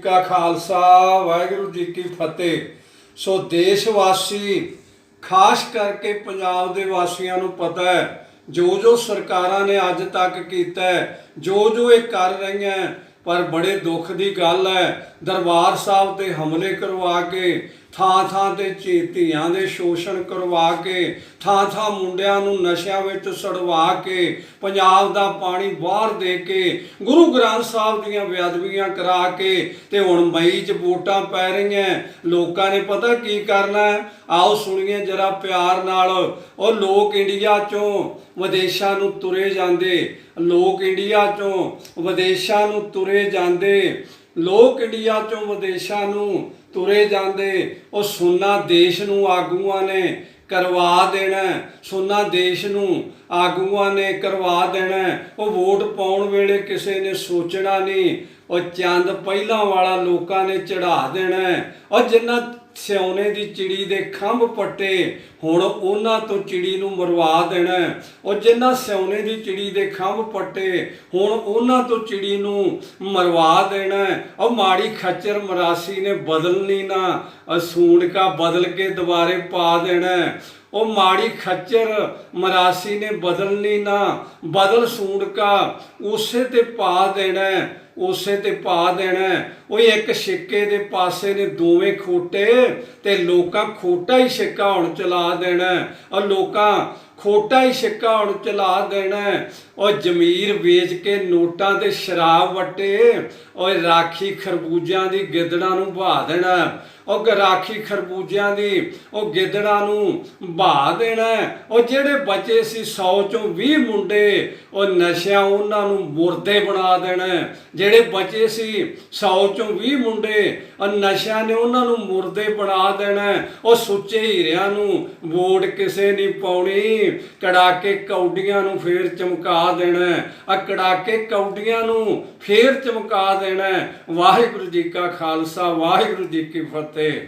ਕਾ ਖਾਲਸਾ, ਵਾਹਿਗੁਰੂ ਜੀ ਕੀ ਫਤਿਹ। ਸੋ ਦੇਸ਼ ਵਾਸੀ ਖਾਸ ਕਰਕੇ ਪੰਜਾਬ ਦੇ ਵਾਸੀਆਂ ਨੂੰ ਪਤਾ ਹੈ ਜੋ ਜੋ ਸਰਕਾਰਾਂ ਨੇ ਅੱਜ ਤੱਕ ਕੀਤਾ ਜੋ ਜੋ ਇਹ ਕਰ ਰਹੀਆਂ ਪਰ ਬੜੇ ਦੁੱਖ ਦੀ ਗੱਲ ਹੈ, ਦਰਬਾਰ ਸਾਹਿਬ ਤੇ ਹਮਲੇ ਕਰਵਾ ਕੇ ਥਾਂ ਥਾਂ ਤੇ ਧੀ- ਧੀਆਂ ਦੇ ਸ਼ੋਸ਼ਣ ਕਰਵਾ ਕੇ, ਥਾਂ ਥਾਂ ਮੁੰਡਿਆਂ ਨੂੰ ਨਸ਼ਿਆਂ ਵਿੱਚ ਸੜਵਾ ਕੇ, ਪੰਜਾਬ ਦਾ ਪਾਣੀ ਬਾਹਰ ਦੇ ਕੇ, ਗੁਰੂ ਗ੍ਰੰਥ ਸਾਹਿਬ ਦੀਆਂ ਬੇਅਦਬੀਆਂ ਕਰਾ ਕੇ ਤੇ ਹੁਣ ਮਈ 'ਚ ਵੋਟਾਂ ਪੈ ਰਹੀਆਂ। ਲੋਕਾਂ ਨੇ ਪਤਾ ਕੀ ਕਰਨਾ? ਆਓ ਸੁਣੀਏ ਜਰਾ ਪਿਆਰ ਨਾਲ। ਉਹ ਲੋਕ ਇੰਡੀਆ ਚੋਂ ਵਿਦੇਸ਼ਾਂ ਨੂੰ ਤੁਰੇ ਜਾਂਦੇ। ਲੋਕ ਇੰਡੀਆ ਚੋਂ ਵਿਦੇਸ਼ਾਂ ਨੂੰ ਤੁਰੇ ਜਾਂਦੇ। ਲੋਕ ਇੰਡੀਆ ਚੋਂ ਵਿਦੇਸ਼ਾਂ ਨੂੰ ਤੁਰੇ ਜਾਂਦੇ, ਉਹ ਸੁੰਨਾ ਦੇਸ਼ ਨੂੰ ਆਗੂਆਂ ਨੇ ਕਰਵਾ ਦੇਣਾ ਹੈ। ਦੇਸ਼ ਨੂੰ ਆਗੂਆਂ ਨੇ ਕਰਵਾ ਦੇਣਾ, ਉਹ ਵੋਟ ਪਾਉਣ ਵੇਲੇ ਕਿਸੇ ਨੇ ਸੋਚਣਾ ਨਹੀਂ, ਉਹ ਚੰਦ ਪਹਿਲਾਂ ਵਾਲਾ ਲੋਕਾਂ ਨੇ ਚੜਾ ਦੇਣਾ ਹੈ। ਉਹ ਜਿੰਨਾ ਸਿਉਨੇ ਦੀ ਚਿੜੀ ਦੇ ਖੰਭ ਪੱਟੇ, ਹੁਣ ਉਹਨਾਂ ਤੋਂ ਚਿੜੀ ਨੂੰ ਮਰਵਾ ਦੇਣਾ। ਉਹ ਜਿੰਨਾ ਸਿਉਨੇ ਦੀ ਚਿੜੀ ਦੇ ਖੰਭ ਪੱਟੇ, ਹੁਣ ਉਹਨਾਂ ਤੋਂ ਚਿੜੀ ਨੂੰ ਮਰਵਾ ਦੇਣਾ। ਉਹ ਮਾੜੀ ਖੱਚਰ ਮਰਾਸੀ ਨੇ ਬਦਲਣੀ ਨਾ ਅਸੂਣ ਕਾ ਬਦਲ ਕੇ ਦੁਬਾਰੇ ਪਾ ਦੇਣਾ। ਉਹ ਮਾੜੀ ਖੱਚਰ ਮਰਾਸੀ ਨੇ ਬਦਲਣੀ ਨਾ, ਬਦਲ ਸੂਣ ਕਾ, ਉਸੇ ਤੇ ਪਾ ਦੇਣਾ, ਉਸੇ ਤੇ ਪਾ ਦੇਣਾ ਉਹ ਇੱਕ ਛਿੱਕੇ ਦੇ ਪਾਸੇ ਨੇ ਦੋਵੇਂ ਖੋਟੇ ਤੇ ਲੋਕਾਂ ਖੋਟਾ ਹੀ ਛਿੱਕਾ ਹੁਣ ਚਲਾ ਦੇਣਾ ਹੈ। ਲੋਕਾਂ ਖੋਟਾ ਹੀ ਸਿੱਕਾ ਹੁਣ ਚਲਾ ਦੇਣਾ ਹੈ। ਉਹ ਜ਼ਮੀਰ ਵੇਚ ਕੇ ਨੋਟਾਂ ਤੇ ਸ਼ਰਾਬ ਵਟੇ ਓਏ ਰਾਖੀ ਖਰਬੂਜਿਆਂ ਦੀ ਗਿੱਦੜਾਂ ਨੂੰ ਬਹਾ ਦੇਣਾ ਉਹ ਰਾਖੀ ਖਰਬੂਜਿਆਂ ਦੀ, ਉਹ ਗਿੱਦੜਾਂ ਨੂੰ ਬਹਾ ਦੇਣਾ ਉਹ ਜਿਹੜੇ ਬਚੇ ਸੀ 100 ਚੋਂ 20 ਮੁੰਡੇ, ਉਹ ਨਸ਼ਿਆਂ ਉਹਨਾਂ ਨੂੰ ਮੁਰਦੇ ਬਣਾ ਦੇਣਾ ਜਿਹੜੇ ਬਚੇ ਸੀ 100 ਚੋਂ 20 ਮੁੰਡੇ, ਉਹ ਨਸ਼ਿਆਂ ਨੇ ਉਹਨਾਂ ਨੂੰ ਮੁਰਦੇ ਬਣਾ ਦੇਣਾ ਉਹ ਸੁੱਚੇ ਹੀਰਿਆਂ ਨੂੰ ਵੋਟ ਕਿਸੇ ਨਹੀਂ ਪਾਉਣੀ। ਕੜਾਕੇ ਕੌਡੀਆਂ ਨੂੰ ਫੇਰ ਚਮਕਾ ਦੇਣਾ ਹੈ। ਆ ਕੜਾਕੇ ਕੌਡੀਆਂ ਨੂੰ ਫੇਰ ਚਮਕਾ ਦੇਣਾ ਵਾਹਿਗੁਰੂ ਜੀ ਕਾ ਖਾਲਸਾ, ਵਾਹਿਗੁਰੂ ਜੀ ਕੀ ਫਤਿਹ